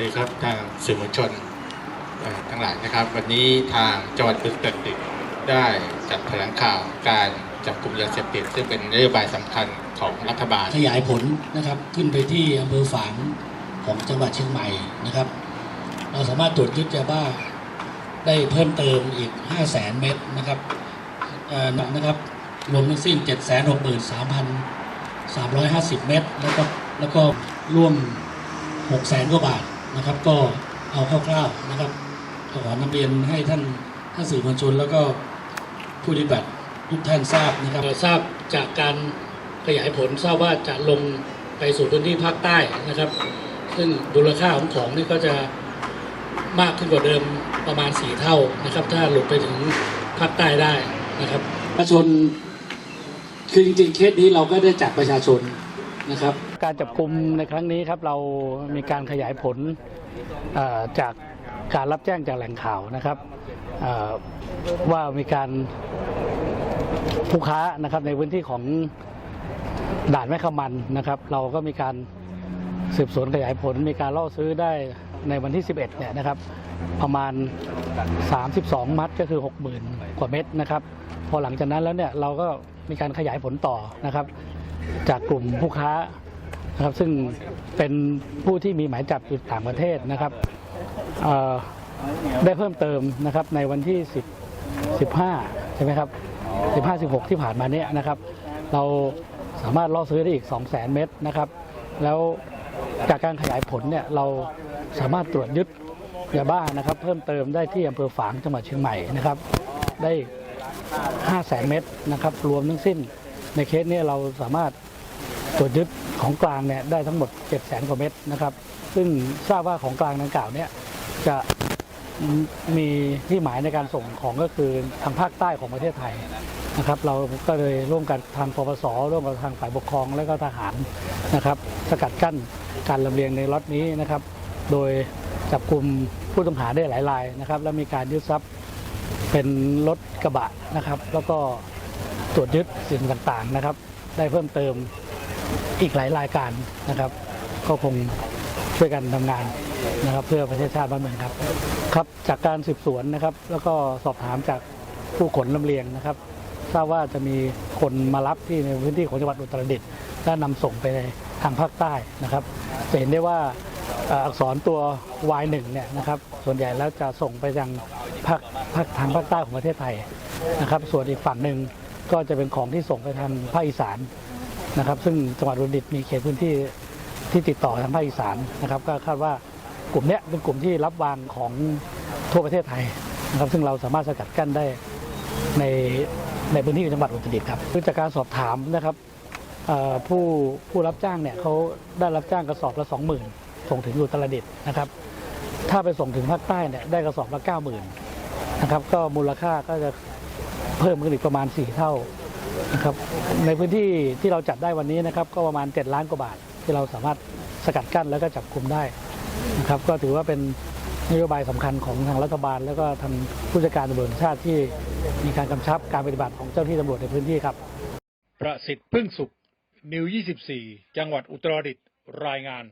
ดีครับทางสื่อมวลชนทั้งหลายนะครับ วันนี้ทางจังหวัดอุตรดิตถ์ได้จัดแถลงข่าวการจับกลุ่มยาเสพติดซึ่งเป็นนโยบายสำคัญของรัฐบาล ขยายผลนะครับขึ้นไปที่อำเภอฝางของจังหวัดเชียงใหม่นะครับ เราสามารถตรวจยึดยาบ้าได้เพิ่มเติมอีก 5 0 0แสนเม็ดนะครับเอ่อนะครับรวมทั้งสิ้น 7 6 3 3 5 0 เม็ดแล้วก็แล้วก็ร่วม6แสนกว่าบาท นะครับ ก็เอาคร่าวๆนะครับขออนำเรียนให้ท่านท่านสื่อมวลชน แล้วก็ผู้ปฏิบัติทุกท่านทราบนะครับทราบจากการขยายผลทราบว่าจะลงไปสู่พื้นที่ภาคใต้นะครับ ซึ่งมูลค่าของของนี่ก็จะมากขึ้นกว่าเดิมประมาณสี่เท่านะครับ ถ้าหลุดไปถึงภาคใต้ได้นะครับประชาชนคือจริงๆเคสนี้เราก็ได้จากประชาชน นะครับ การจับกลุ่มในครั้งนี้ครับเรามีการขยายผลจากการรับแจ้งจากแหล่งข่าวนะครับว่ามีการผู้ค้านะครับในพื้นที่ของด่านแม่ขมันนะครับ เราก็มีการสืบสวนขยายผล มีการล่อซื้อได้ในวันที่ 11เนี่ยนะครับ ประมาณ 32 มัดก็คือ 60,000 กว่าเม็ดนะครับ พอหลังจากนั้นแล้วเนี่ยเราก็มีการขยายผลต่อนะครับ จากกลุ่มผู้ค้านะครับซึ่งเป็นผู้ที่มีหมายจับอยู่ต่างประเทศนะครับได้เพิ่มเติมนะครับในวันที่ 10 15 ใช่ไหมครับ 15 16 ที่ผ่านมาเนี่ยนะครับ เราสามารถล่อซื้อได้อีก 2 0 0 0 0 0 เม็ดนะครับ แล้วจากการขยายผลเนี่ยเราสามารถตรวจยึดยาบ้านะครับ เพิ่มเติมได้ที่อำเภอฝางจังหวัดเชียงใหม่นะครับ ได้ 5 0 0 0 0 0 เม็ดนะครับ รวมทั้งสิ้น ในเคสนี้เราสามารถตรวจยึดของกลางเนี่ยได้ทั้งหมด7 0 0 0 0 0กว่าเม็ดนะครับ ซึ่งทราบว่าของกลางดังกล่าวเนี่ยจะมีที่หมายในการส่งของก็คือทางภาคใต้ของประเทศไทยนะครับ เราก็เลยร่วมกันทางปปสร่วมกับทางฝ่ายปกครองและก็ทหารนะครับ สกัดกั้นการลำเลียงในล็อตนี้นะครับ โดยจับกลุ่มผู้ต้องหาได้หลายรายนะครับ และมีการยึดทรัพย์เป็นรถกระบะนะครับ แล้วก็ ตรวจยึดสิ่งต่างๆนะครับ ได้เพิ่มเติมอีกหลายรายการนะครับ ก็คงช่วยกันทำงานนะครับ เพื่อประเทศชาติบ้านเมืองครับ ครับจากการสืบสวนนะครับ แล้วก็สอบถามจากผู้ขนลำเลียงนะครับทราบว่าจะมีคนมารับที่ในพื้นที่ของจังหวัดอุตรดิตถ์และนำส่งไปในทางภาคใต้นะครับจะเห็นได้ว่าอักษรตัว Y1 เนี่ยนะครับ ส่วนใหญ่แล้วจะส่งไปยังภาคภาคทางภาคใต้ของประเทศไทยนะครับ ส่วนอีกฝั่งหนึ่ง ก็จะเป็นของที่ส่งไปทางภาคอีสานนะครับ ซึ่งจังหวัดอุตรดิตถ์มีเขตพื้นที่ที่ติดต่อทางภาคอีสานนะครับ ก็คาดว่ากลุ่มนี้เป็นกลุ่มที่รับวางของทั่วประเทศไทยนะครับ ซึ่งเราสามารถสกัดกั้นได้ในในพื้นที่จังหวัดอุตรดิตถ์ครับคือจากการสอบถามนะครับผู้ผู้รับจ้างเนี่ยเขาได้รับจ้างกระสอบละสองหมื่นส่งถึงอุตรดิตถ์นะครับ ถ้าไปส่งถึงภาคใต้เนี่ยได้กระสอบละเก้าหมื่นนะครับ ก็มูลค่าก็จะ เพิ่มขึ้นอีกประมาณสี่เท่านะครับในพื้นที่ที่เราจัดได้วันนี้นะครับก็ประมาณเจ็ดล้านกว่าบาท ที่เราสามารถสกัดกั้นแล้วก็จับกลุ่มได้นะครับก็ถือว่าเป็นนโยบายสำคัญของทางรัฐบาล แล้วก็ทางผู้จัดการตำรวจชาติที่มีการกำชับการปฏิบัติของเจ้าหน้าที่ตำรวจในพื้นที่ครับ ประสิทธิ์พึ่งสุขนิว 24 จังหวัดอุตรดิตถ์รายงาน